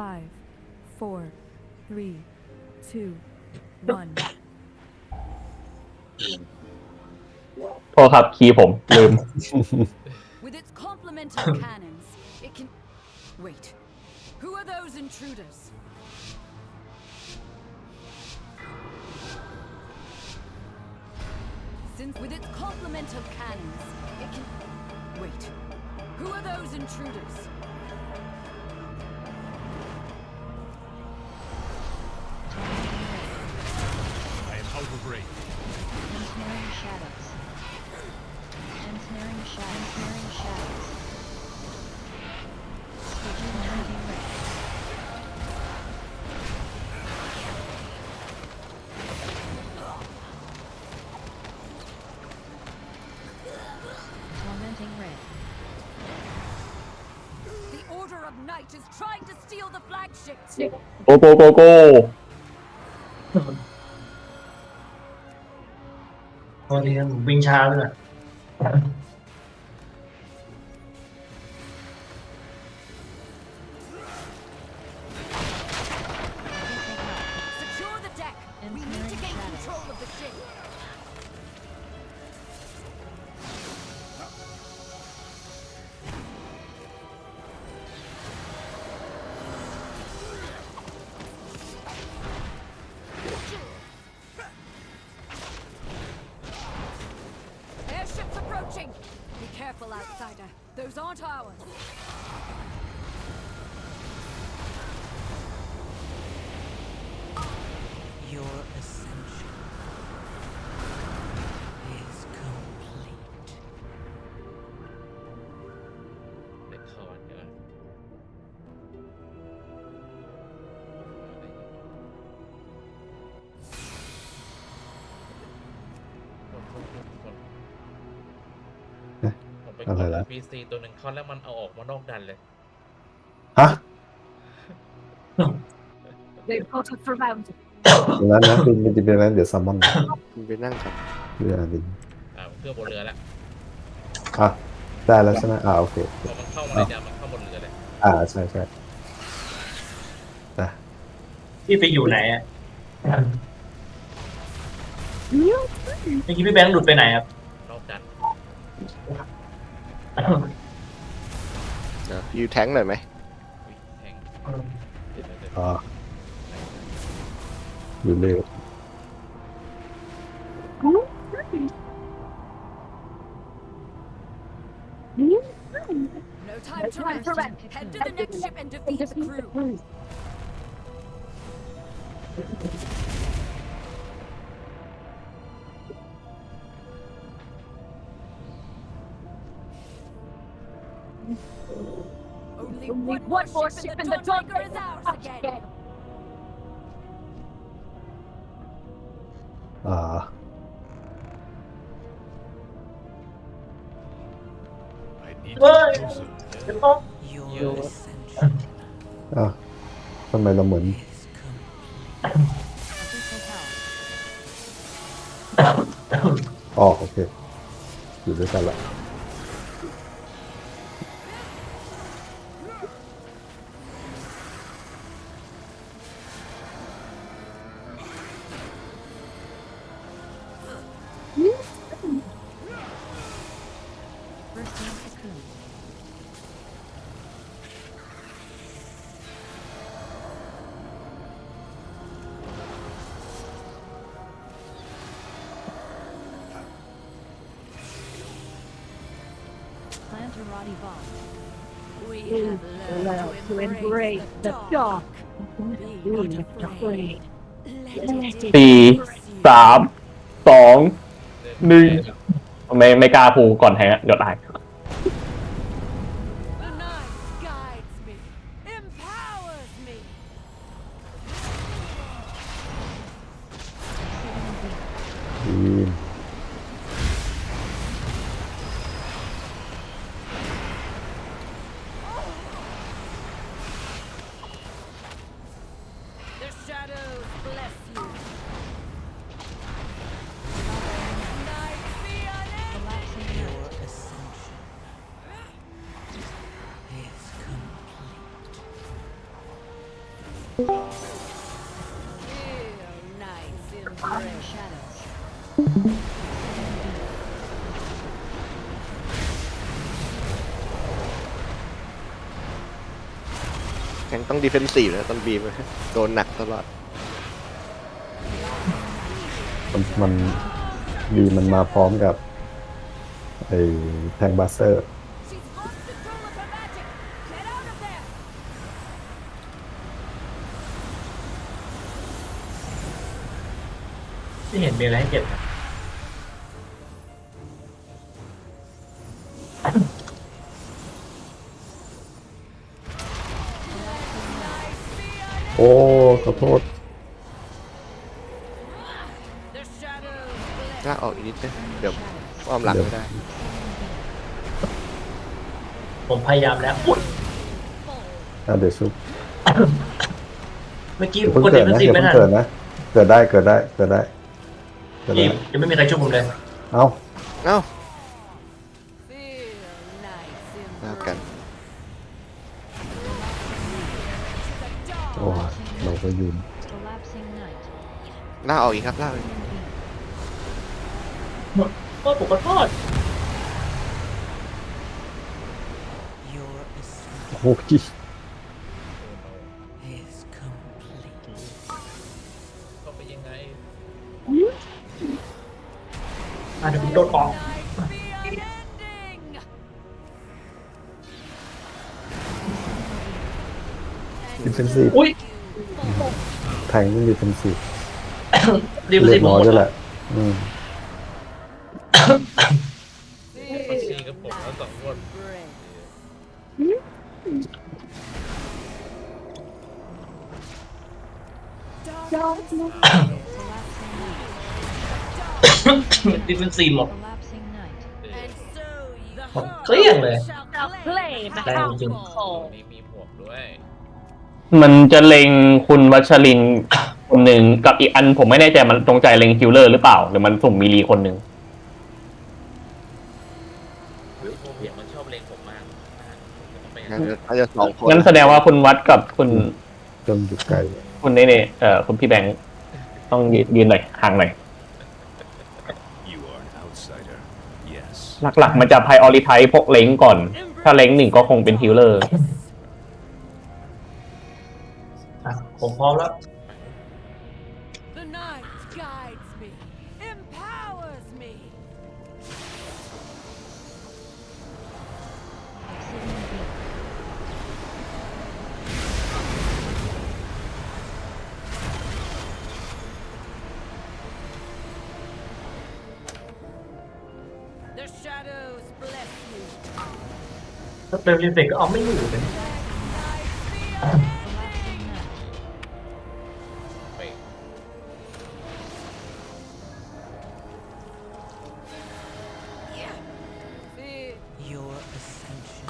five, four, three, two, one. โทษครับคีย์ผมลืม With its complemental cannons, it can. Wait. Who are those intruders? Since with its complemental cannons, it can. Wait. Who are those intruders? I Ensnaring shadows. Ensnaring shadows. Ensnaring shadows. The Order of Night is trying to steal the. Go, go, go, go! โกโกตัวนี้ผมวิ่งช้าเลย Spider. Those aren't ours. You're a NPC ตัวหนึ่งเข้าแล้วมันเอาออกมานอกดันเลย ฮะ They've got us surrounded. อย่างนั้นนะบินมันจะเป็นอะไรเดี๋ยวซัมมอนไปนั่งครับเรือบินอ่าเครื่องบนเรือแล้วอะได้แล้วใช่ไหมอ่าโอเค พอมันเข้ามาในดามันเข้าบนเรือเลยอ่าใช่ใช่อะพี่ไปอยู่ไหนอะเมื่อกี้พี่แบงค์หลุดไปไหนครับนอกดันเดี๋ ยวยูแทงค์หน่อยไหม อุ๊ยแทงเดี๋ยวเดี๋ยว อ่าอยู่เร็ว No time to rest. Head to the next ship and defeat the crew. Only one more ship and the Dawnbreaker is ours again. อ่า I need What? to closer. Your Your ascension อ่ะทำไมเราเหมือน is complete. Abyssal hell. อ๋อโอเค อยู่ด้วยกันละ embrace the dark. Be not afraid. Let it สี่ embrace you. สามสองหนึ่งไม่ไม่กล้าพูก่อนแทงอะเดี๋ยวตาย The night guides me, empowers me. ดี แทงต้องดีเฟนซีฟนะต้นบีมโดนหนักตลอด มันมันดีมันมาพร้อมกับไอ้แทงบัสเซอร์ ที่เห็นมีอะไรให้เก็บนะโอ้ขอโทษ The shadows ลากออกอีกนิดนึงเดี๋ยวอ้อมหลังไม่ได้ผมพยายามแล้วอุ๊ยอะเดี๋ยวชุบเมื่อกี้เดี๋ยวเพิ่งกดเกิดิดฟนะซีเดี๋ยวไม่เพิ่งทัน เกิดนะ เกิดได้เกิดได้เกิดได้เกิด พี่ได้ยังไม่มีใครช่วยผมเลยเอ้าเอ้า feel nice ลากกัน โอ้เราก็ยืน Collapsing night. ลากออกอีกครับลากอีกก็ผมขอโทษ Your ascent โอ้ย ดี๋ยวผมโดนออก the unending. ดิเฟนซีฟอุ้ยแทงต้องดิเฟนซีฟดิฟเลืซีอดผมน้อหยมดด้วยแหแล้วละอืมมันซีกับผมแล้วสองคน ดิฟเฟนซีหมด Collapsing night. เออ And so ผม you เคลี้ยงเลย shall claim แรงจริง alcohol. นี่มีหมวกด้วยมันจะเล็งคุณวัชรินทร์คนหนึ่งกับอีกอันผมไม่แน่ใจมันตรงใจเล็งคิลเลอร์หรือเปล่า หรือมันสุ่มมีรีคนหนึ่งผมเห็นมันชอบเลงผมมากผมจะต้องไปงั้นน่าจะสองคนงั้นแสดงว่าคุณวัดกับคุณจนอยู่ไกลคุณนี่เนี่ยเอ่อคุณพี่แบงค์ต้องยืนยืนหน่อยห่างหน่อย หลักๆ มันจะไพออริไทพวกเล้งก่อน ถ้าเล้งหนึ่งก็คงเป็นฮิลเลอร์ อะผมพร้อมแล้ว ถ้าเติมรีเฟกก็เอาไม่อยู่เลย Collapsing night. ไป Feel Your ascension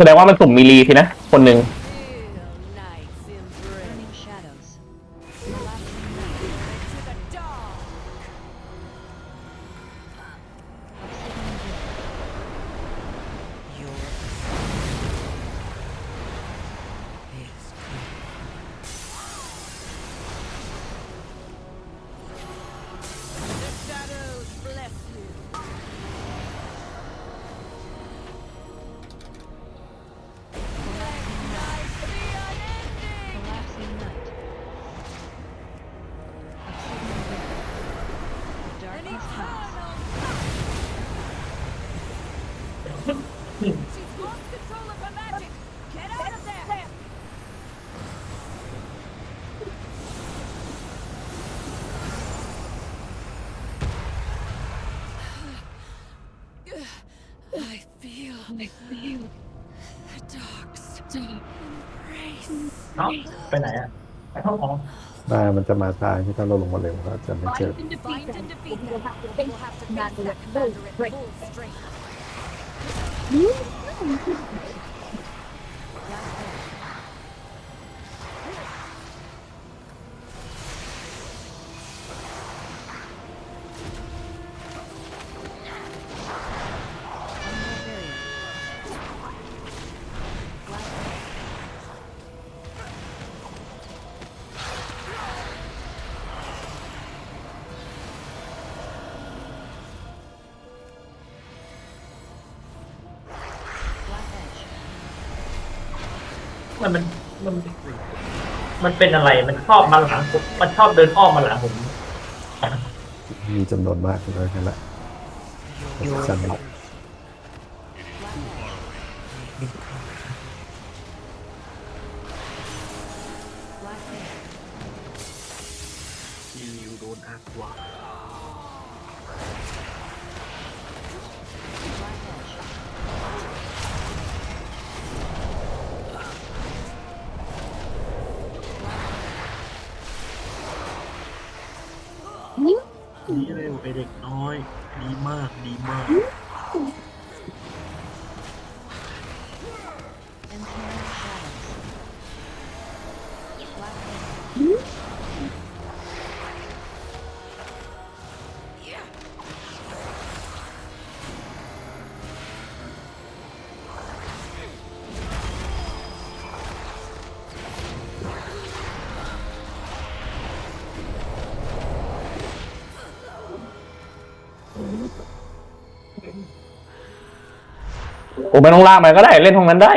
แสดงว่ามันสุ่มมีลีสินะ คนหนึ่ง I feel, I feel the dogs embrace เอ้าไปไหนอะไปห้องอ๋อหน้ามันจะมาทางที่ถ้าเราลงมาเร็วก็จะไม่เจอ Find and defeat them. We'll have to face that commander at full strength. Mm-hmm. มันมันมัน มันเป็นอะไร มันชอบมาหลังผมมันชอบเดินอ้อมมาหลังผม มีจำนวนมากเลยนั่นแหละสันหลัก ดีเร็วไอเด็กน้อย ดีมากดีมาก ผมไม่ต้องลากมันก็ได้เล่นตรงนั้นได้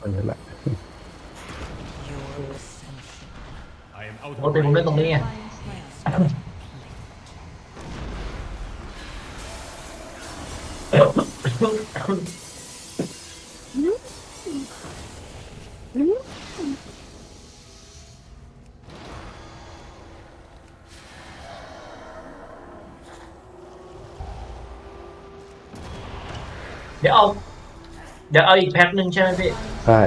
อันนี้แหละ Your ascension ปกติผมเล่นตรงนี้ไง เดี๋ยวเอาอีกแพ็คหนึ่งใช่ไหมพี่ ใช่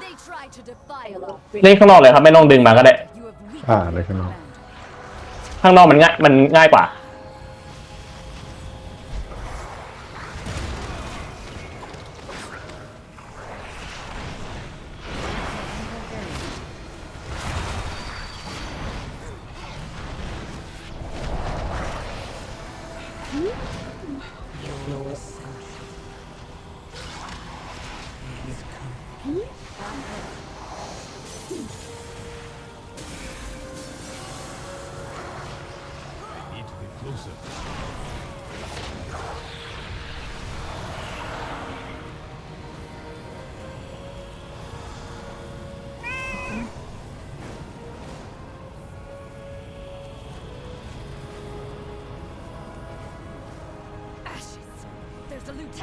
They try to defy us. เล่นข้างนอกเลยครับไม่ต้องดึงมาก็ได้ You have weakened อ่าเลยข้างนอก command. ข้างนอกมันง่ายมันง่ายกว่า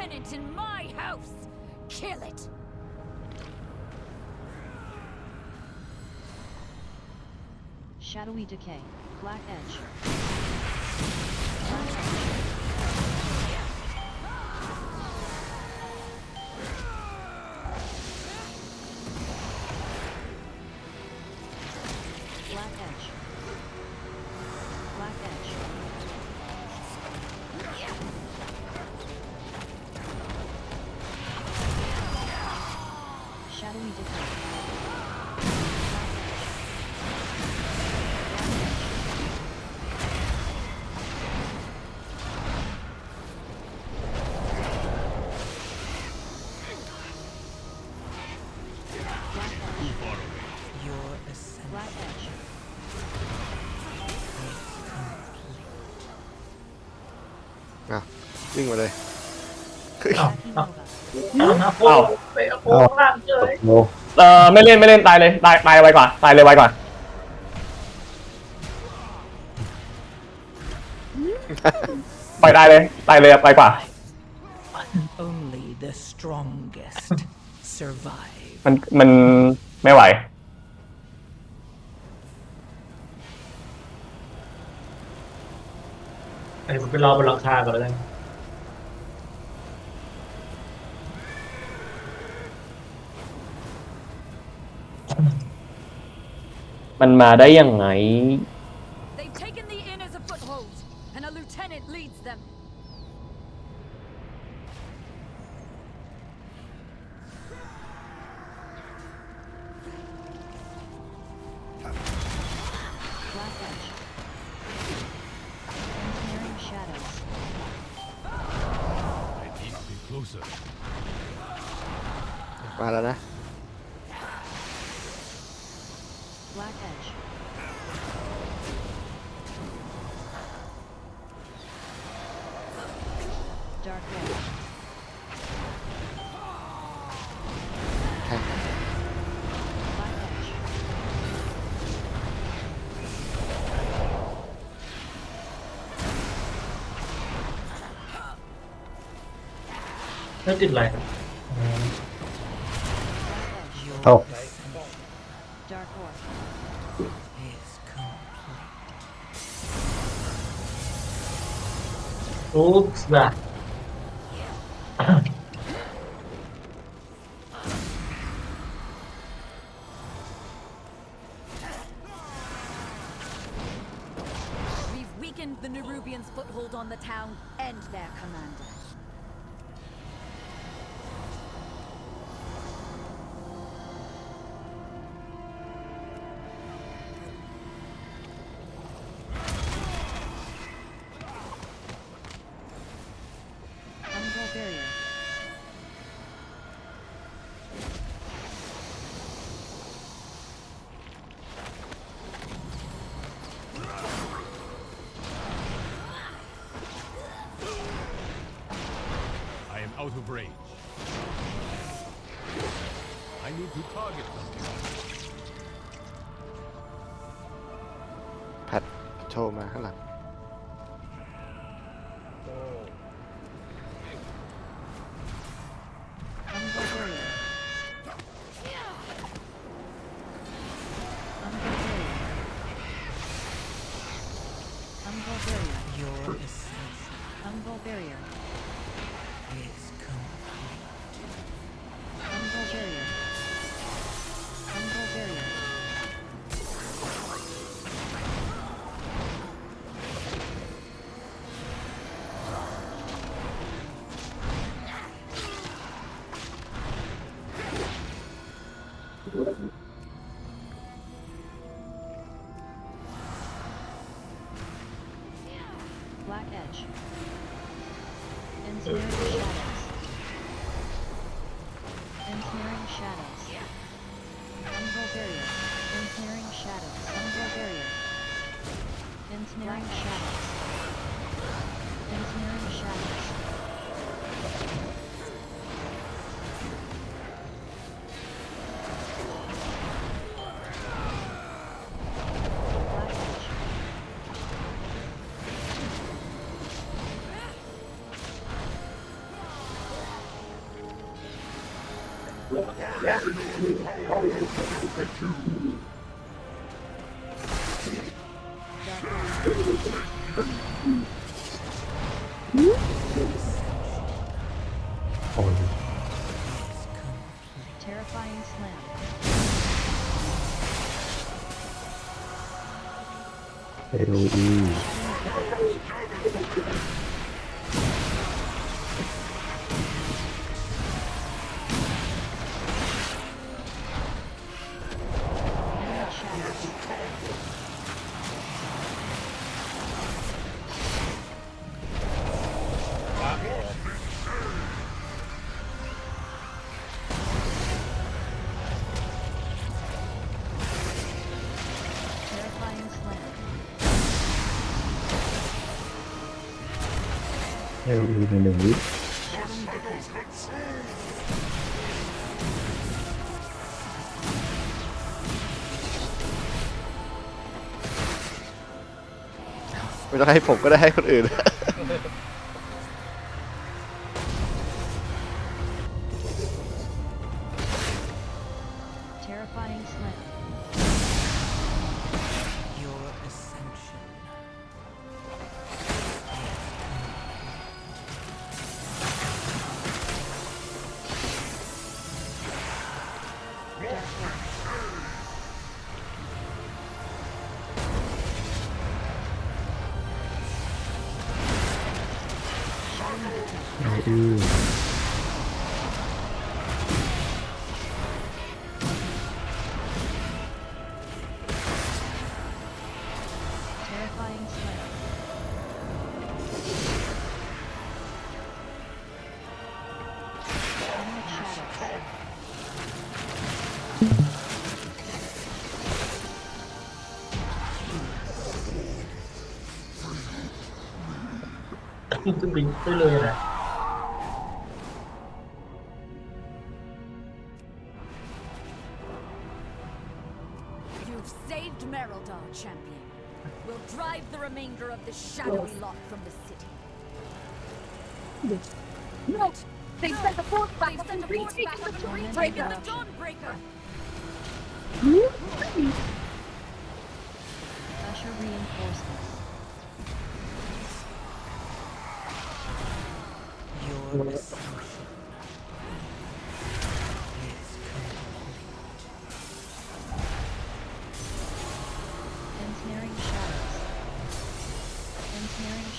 Lieutenant in my house. Kill it. Shadowy decay. Black edge. Black edge. วิ่งมาเลย Lucky Nova. เอานะโอ้ไปเอาโอ้ล่างเลยโนเออไม่เล่นไม่เล่นตายเลยตายตายไวกว่าตายเลยไวกว่าปล่อยตายเลยตายเลยอะไวกว่า Only the strongest survive. มันมันไม่ไหว ไอ้ผมไปรอบนหลังคาก่อนแล้วกัน มันมาได้ยังไง They've taken the inn as a foothold, and a lieutenant leads them. Black Edge. Ensnaring Shadows. I need to be closer. มาแล้วนะ แล้วติดอะไร Black Edge. เอ้า Dark Orb. Is complete. อุ๊บส์นะ ผัดโชว์มาข้างหลัง Black Edge. Ensnaring Shadows. Ensnaring Shadows. Umbral Barrier. Ensnaring Shadows. Umbral Barrier. Ensnaring Shadows. Ensnaring Shadows. Terrifying Slam. เอลูอี อลอีในหนึ่งวิไม่ต้องให้ผมก็ได้ให้คนอื่น ขึ้นขึ้นไปได้เลยนะ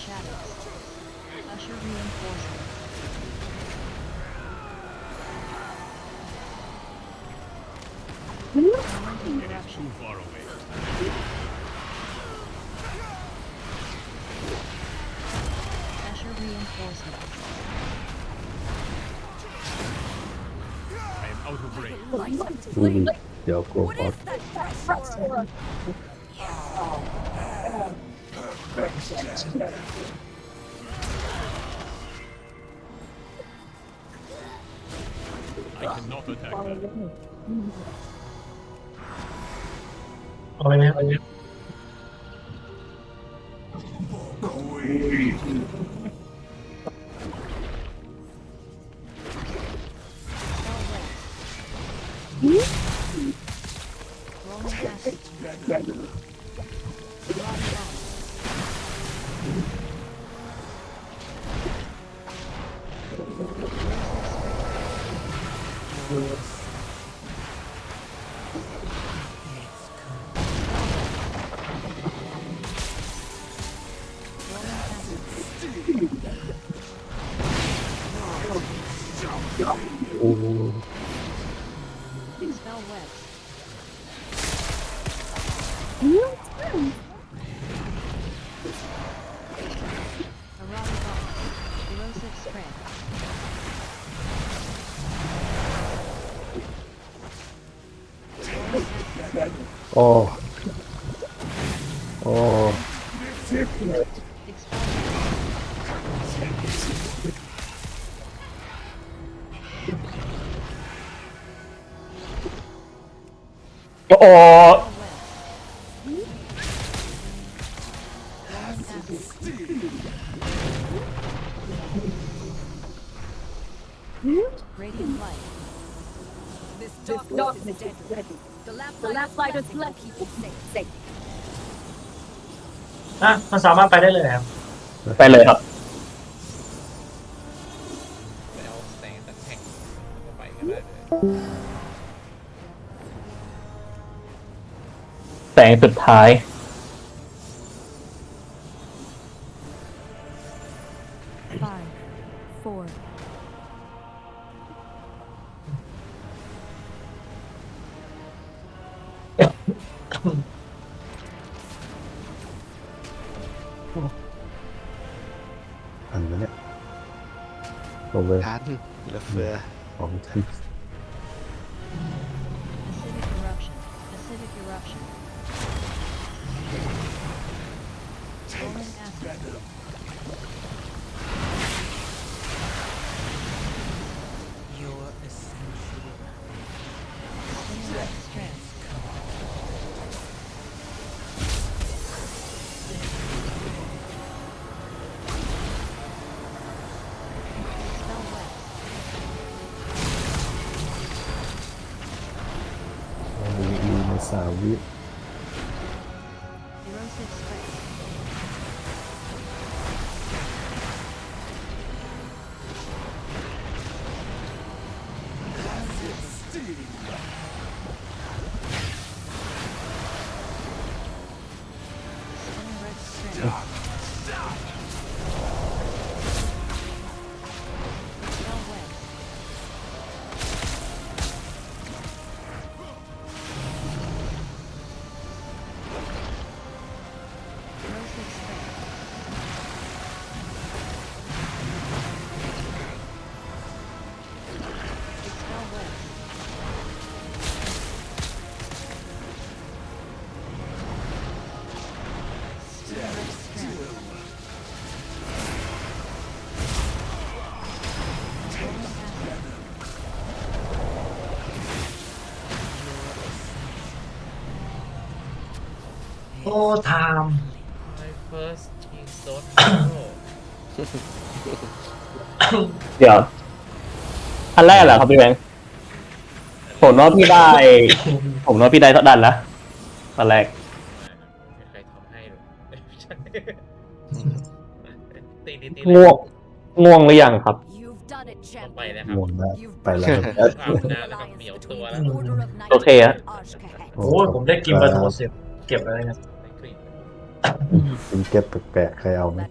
shadows. Usher reinforcements. Moment interruption. Too far away. Usher reinforcements. I am out of range. อุ้ยเดี๋ยวกลัว What ฟอ is ส that Aura? I cannot attack them. เอาไปไหมเอาไปไหม โอ้โอะมันสามารถไปได้เลยครับไปเลยครับ ไปเอาแสงตะแข่งแล้วก็ไปกันได้เลยแสงสุดท้ายามวิ ไทม์ My first team don't เดี๋ยว อันแรกเหรอครับพี่แบงค์ผมว่าพี่ได้ ผมว่าพี่ได้สักดันนะตอนแรกไม่เคยทำให้หรอกไม่ใช่ตีดีตีง่วงง่วงหรือยังครับ You've done it, ต้องไป champion. แล้วครับงวงแล้ว You've ไปแล้ว broken ครับภาวนาแล้วครับ alliance เหนียว between ตัว the แล้ว Order of Knights Okay, and Ashkahet. โอ้ยผมได้กินเบอร์โทรสิบเก็บอะไรเงี้ย เป็นเก็บแปลกๆใครเอาไหม